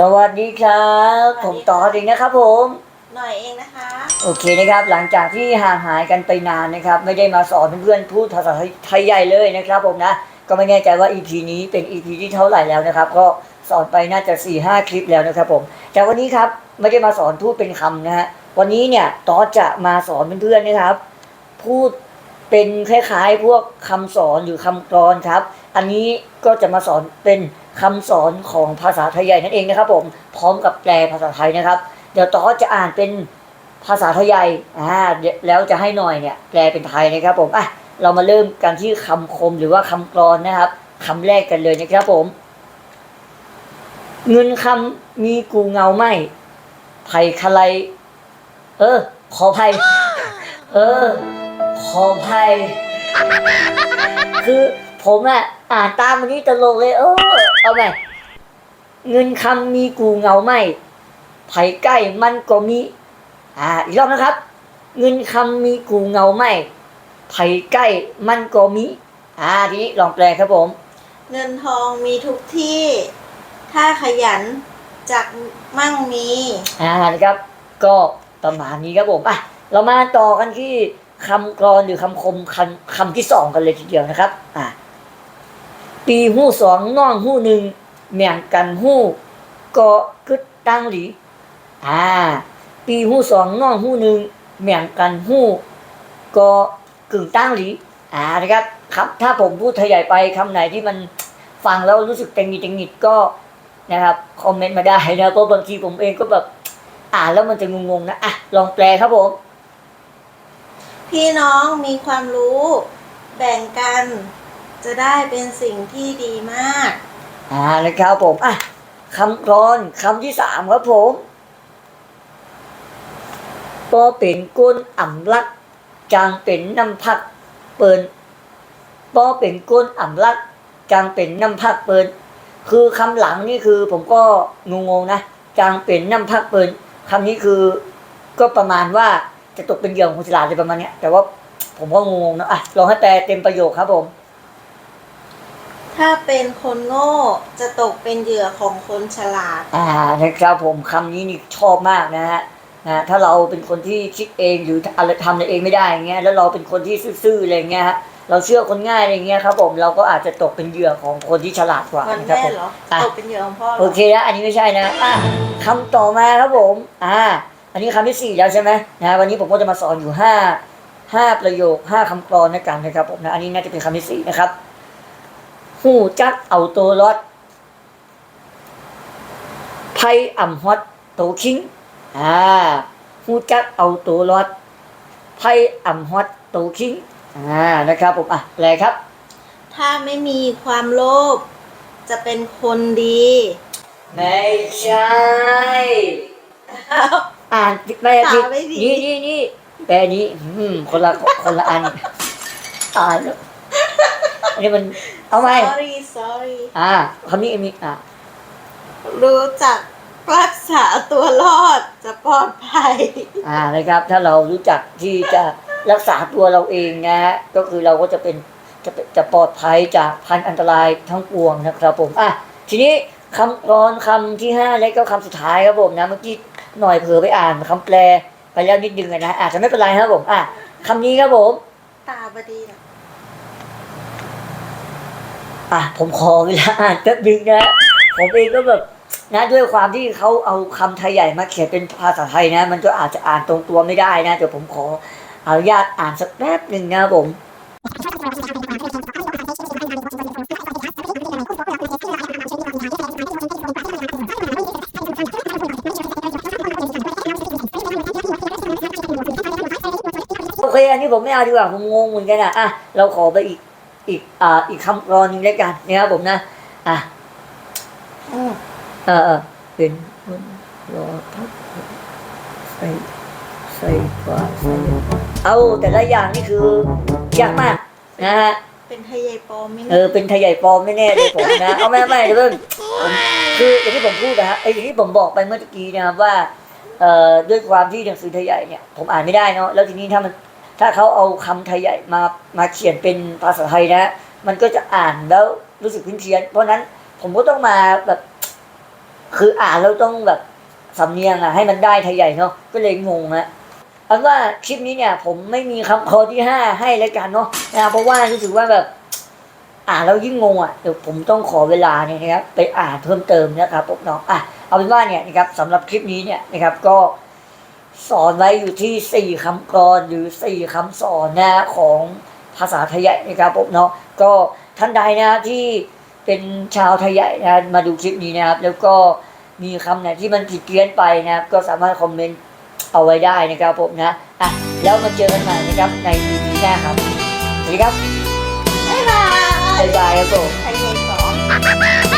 สวัสดีครับผมต่อเองนะครับผม หน่อยเองนะคะ โอเคนะครับ หลังจากที่ห่างหายกันไปนานนะครับ ไม่ได้มาสอนเพื่อนๆพูดภาษาไทยใหญ่เลยนะครับผมนะ ก็ไม่แน่ใจว่า EP นี้เป็น EP ที่เท่าไหร่แล้วนะครับ ก็สอนไปน่าจะ4ี่ห้าคลิปแล้วนะครับผม แต่วันนี้ครับไม่ได้มาสอนพูดเป็นคำนะฮะ วันนี้เนี่ยต่อจะมาสอนเพื่อนๆนะครับ พูดเป็นคล้ายๆ พวกคำสอนหรือคำกรอนครับ อันนี้ก็จะมาสอนเป็น คำสอนของภาษาไทยใหญ่นั่นเองนะครับ ผมพร้อมกับแปลภาษาไทยนะครับ เดี๋ยวต่อจะอ่านเป็นภาษาไทยใหญ่อ่าแล้วจะให้หน่อยเนี่ยแปลเป็นไทยนะครับ ผมอะเรามาเริ่มกันที่คำคมหรือว่าคำกรอนนะครับคำแรกกันเลยนะครับผม เงินคำมีกูเงาไหมไผ่คะไลเออขอภัยเออ ขอภัยคือผมอะอ่านตามวันนี้ตลกเลย เออ เอาไหมเงินคำมีกูเงาไหมไผ่ใกล้มันก็มี อ่า อีกรอบนะครับ เงินคำมีกูเงาไหมไผ่ใกล้มันก็มี อ่า ทีนี้ลองแปลครับผม เงินทองมีทุกที่ ถ้าขยันจักมั่งมี อ่า นะครับ ก็ประมาณนี้ครับผม อะ เรามาต่อกันที่คำกรอนหรือคำคมคำคำที่สองกันเลยทีเดียวนะครับ อะ ปีหู้สองน้องหู้หนึ่งแม่งกันหู้ก็กึดตั้งหลีอ่า ปีหู้สองน้องหู้หนึ่งแม่งกันหู้ก็กึ่งตั้งหลีอ่านะครับครับ ถ้าผมพูดทยายไปคำไหนที่มันฟังแล้วรู้สึกเต็งงิดเต็งงิดก็นะครับคอมเมนต์มาได้นะเพราะบางทีผมเองก็แบบ อ่านแล้วมันจะงงๆนะอะลองแปลครับผม พี่น้องมีความรู้ แบ่งกัน จะได้เป็นสิ่งที่ดีมาก อ่านะครับผมอะคำกรอนคำที่สามครับผมปอเป็นก้นอ่ำลัก จางเป็นน้ำพักเปินปอเป็นก้นอ่ำลัก จางเป็นน้ำพักเปินคือคำหลังนี่คือผมก็งงๆนะจางเป็นน้ำพักเปินคำนี้คือ ก็ประมาณว่าจะตกเป็นเหยื่อของคนฉลาดอะไรประมาณเนี้ยแต่ว่าผมก็งงๆนะอะลองให้แปลเต็มประโยคครับผม ถ้าเป็นคนโง่จะตกเป็นเหยื่อของคนฉลาด อ่านะครับผมคำนี้นี่ชอบมากนะฮะนะถ้าเราเป็นคนที่คิดเองหรืออะไรทำอะไรเองไม่ได้อย่างเงี้ยแล้วเราเป็นคนที่ซื่อๆอะไรเงี้ยฮะเราเชื่อคนง่ายอะไรเงี้ยครับผมเราก็อาจจะตกเป็นเหยื่อของคนที่ฉลาดกว่ามันนะครับแม่ผม เหรอ อะ ตกเป็นเหยื่อของพ่อเหรโอเคนะอันนี้ไม่ใช่นะอะคำต่อมาครับผมอ่าอันนี้คำที่สี่แล้วใช่ไหมนะวันนี้ผมก็จะมาสอนอยู่ห้าห้าประโยคห้าคำกรอนด้วยกันนะครับผมนะอันนี้น่าจะเป็นคำที่สี่นะครับ หูจักเอาตัวรอดไพ่อ่ำฮอตโตคิงอ่าฮู้จักเอาตัวรอดไพ่อ่ำฮอตโตคิงอ่านะครับผมอะแปลครับ ถ้าไม่มีความโลภจะเป็นคนดี ไม่ใช่ อ่านไม่ผิดตาไม่ดีนี่นี่นี่แปลนี้ อืมคนละคนละอันอ่านแล้วอั นนี้มันเอาไหม sorry sorry อ่าคำนี้มีอ่ารู้จักรักษาตัวรอดจะปลอดภัย อ่านะครับ ถ้าเรารู้จักที่จะรักษาตัวเราเองนะฮะก็คือเราก็จะเป็นจะเป็นจะปลอดภัยจากพันอันตรายทั้งปวงนะครับผมอะทีนี้คำกรอนคำที่ห้าและก็คำสุดท้ายครับผมนะเมื่อกี้หน่อยเผลอไปอ่านคำแปลไปแล้วนิดนึงอะนะอาจจะไม่เป็นไรครับผมอะคำนี้ครับผม ตาบดีนะ่ะผมขอเวลาอ่านแป๊บนึงนะ ผมเองก็แบบนะด้วยความที่เขาเอาคำไทยใหญ่มาเขียนเป็นภาษาไทยนะ มันก็อาจจะอ่านตรงตัวไม่ได้นะเดี๋ยวผมขออนุญาตอ่านสักแป๊บหนึ่งนะผมโอเคอันนี้ผมไม่เอาดีกว่าผมงงเหมือนกันอะอะเราขอไปอีก อีกอ่าอีกคำกรอนหนึงแล้วกันนะครับผมนะอะอืมเออเออเป็นคนรอพักใส่ใส่กว่าใส่เอาแต่ละอย่างนี่คือยากมากนะฮะเป็นไทยใหญ่ปลอมไหมเออเป็นไทยใหญ่ปลอมแน่ๆเลยผมนะเอาไม่ไม่เดี๋ยวเพิ่งผมคืออย่างที่ผมพูดนะฮะไอ้อย่างที่ผมบอกไปเมื่อกี้นะครับว่าเอ่อด้วยความที่หนังสือไทยใหญ่เนี่ยผมอ่านไม่ได้เนาะแล้วทีนี้ถ้ามัน ถ้าเขาเอาคำไทยใหญ่มามาเขียนเป็นภาษาไทยนะ มันก็จะอ่านแล้วรู้สึกพินเพี้ยน เพราะนั้นผมก็ต้องมาแบบ คืออ่านแล้วต้องแบบสำเนียงอะให้มันได้ไทยใหญ่เนาะก็เลยงงฮะเอาว่าคลิปนี้เนี่ย ผมไม่มีคำคอที่ห้าให้แล้วกันเนาะนะเพราะว่ารู้สึกว่าแบบ อ่านแล้วยิ่งงงอะเดี๋ยวผมต้องขอเวลาเนี่ยนะครับไปอ่านเพิ่มเติมนะครับพวกน้องอะเอาเป็นว่าเนี่ยนะครับสำหรับคลิปนี้เนี่ยนะครับก็ สอนไว้อยู่ที่สี่คำกรหรือสี่คำสอนนะของภาษาไทยใหญ่นะครับพวกน้องก็ท่านใดนะที่เป็นชาวไทยใหญ่นะมาดูคลิปนี้นะครับ แล้วก็มีคำไหนที่มันผิดเพี้ยนไปนะครับก็สามารถคอมเมนต์เอาไว้ได้นะครับผมนะอะแล้วมาเจอกันใหม่นะครับใน EP หน้าครับสวัสดีครับ บ๊ายบายบ๊ายบายครับผมไทยใหญ่สอง